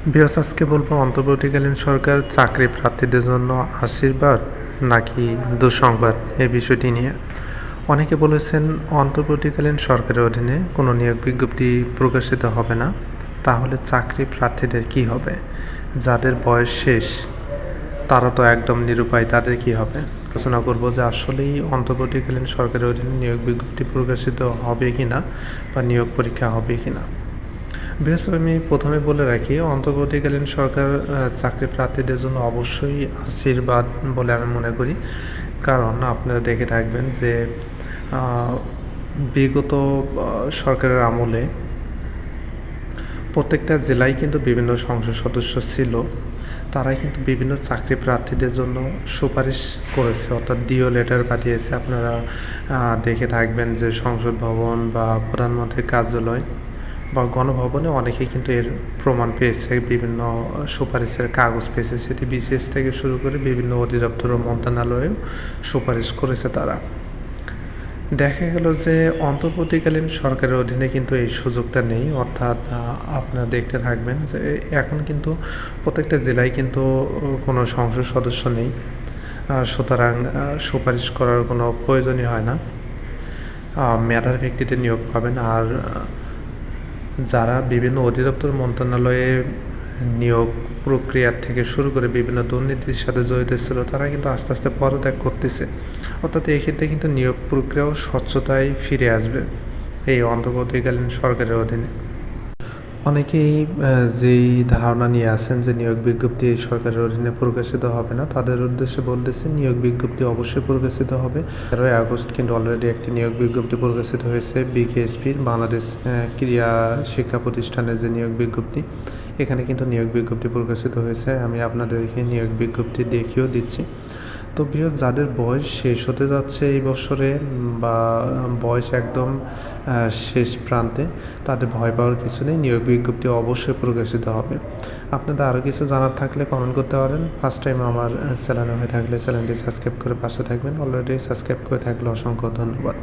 বিয়স, আজকে বলব অন্তর্বর্তীকালীন সরকার চাকরি প্রার্থীদের জন্য আশীর্বাদ নাকি দুঃসংবাদ এই বিষয়টি নিয়ে? অনেকে বলেছেন অন্তর্বর্তীকালীন সরকারের অধীনে কোনো নিয়োগ বিজ্ঞপ্তি প্রকাশিত হবে না। তাহলে চাকরি প্রার্থীদের কি হবে? যাদের বয়স শেষ, তারা তো একদম নিরুপায়, তাদের কি হবে? আলোচনা করব যে আসলেই অন্তর্বর্তীকালীন সরকারের অধীনে নিয়োগ বিজ্ঞপ্তি প্রকাশিত হবে কি না বা নিয়োগ পরীক্ষা হবে কি না বেশ, আমি প্রথমে বলে রাখি, অন্তর্বর্তীকালীন সরকার চাকরি প্রার্থীদের জন্য অবশ্যই আশীর্বাদ বলে আমি মনে করি। কারণ আপনারা দেখে থাকবেন যে বিগত সরকারের আমলে প্রত্যেকটা জেলায় কিন্তু বিভিন্ন সংসদ সদস্য ছিল। তারাই কিন্তু বিভিন্ন চাকরি প্রার্থীদের জন্য সুপারিশ করেছে, অর্থাৎ ডিও লেটার পাঠিয়েছে। আপনারা দেখে থাকবেন যে সংসদ ভবন বা প্রধানমন্ত্রীর কার্যালয় বা গণভবনে অনেকেই কিন্তু এর প্রমাণ পেয়েছে, বিভিন্ন সুপারিশের কাগজ পেয়েছে। সেটি বিসিএস থেকে শুরু করে বিভিন্ন অধিদপ্তর ও মন্ত্রণালয়েও সুপারিশ করেছে তারা। দেখা গেল যে অন্তর্বর্তীকালীন সরকারের অধীনে কিন্তু এই সুযোগটা নেই। অর্থাৎ আপনারা দেখতে থাকবেন যে এখন কিন্তু প্রত্যেকটা জেলায় কিন্তু কোনো সংসদ সদস্য নেই। সুতরাং সুপারিশ করার কোনো প্রয়োজনই হয় না। মেধার ভিত্তিতে নিয়োগ পাবেন। আর যারা বিভিন্ন অধিদপ্তর মন্ত্রণালয়ে নিয়োগ প্রক্রিয়া থেকে শুরু করে বিভিন্ন দুর্নীতির সাথে জড়িত ছিল, তারা কিন্তু আস্তে আস্তে পদত্যাগ করতেছে। অর্থাৎ এক্ষেত্রে ক্ষেত্রে কিন্তু নিয়োগ প্রক্রিয়াও স্বচ্ছতায় ফিরে আসবে এই অন্তর্বর্তীকালীন সরকারের অধীনে। অনেকেই যেই ধারণা নিয়ে আসেন যে নিয়োগ বিজ্ঞপ্তি এই সরকারের অধীনে প্রকাশিত হবে না, তাদের উদ্দেশ্যে বলতেছি নিয়োগ বিজ্ঞপ্তি অবশ্যই প্রকাশিত হবে। তেরোই আগস্ট কিন্তু অলরেডি একটি নিয়োগ বিজ্ঞপ্তি প্রকাশিত হয়েছে বিকেএসপির, বাংলাদেশ ক্রীড়া শিক্ষা প্রতিষ্ঠানের যে নিয়োগ বিজ্ঞপ্তি। এখানে কিন্তু নিয়োগ বিজ্ঞপ্তি প্রকাশিত হয়েছে, আমি আপনাদেরকে নিয়োগ বিজ্ঞপ্তি দেখিয়েও দিচ্ছি। তো বিয়স যাদের বয়স শেষ হতে যাচ্ছে এই বছরে বা বয়স একদম শেষ প্রান্তে, তাদের ভয় পাওয়ার কিছু নেই। নিয়োগ বিজ্ঞপ্তি অবশ্যই প্রকাশিত হবে। আপনাদের আরও কিছু জানার থাকলে কমেন্ট করতে পারেন। ফার্স্ট টাইম আমার চ্যানেল হয়ে থাকলে চ্যানেলটি সাবস্ক্রাইব করে পাশে থাকবেন। অলরেডি সাবস্ক্রাইব করে থাকলে অসংখ্য ধন্যবাদ।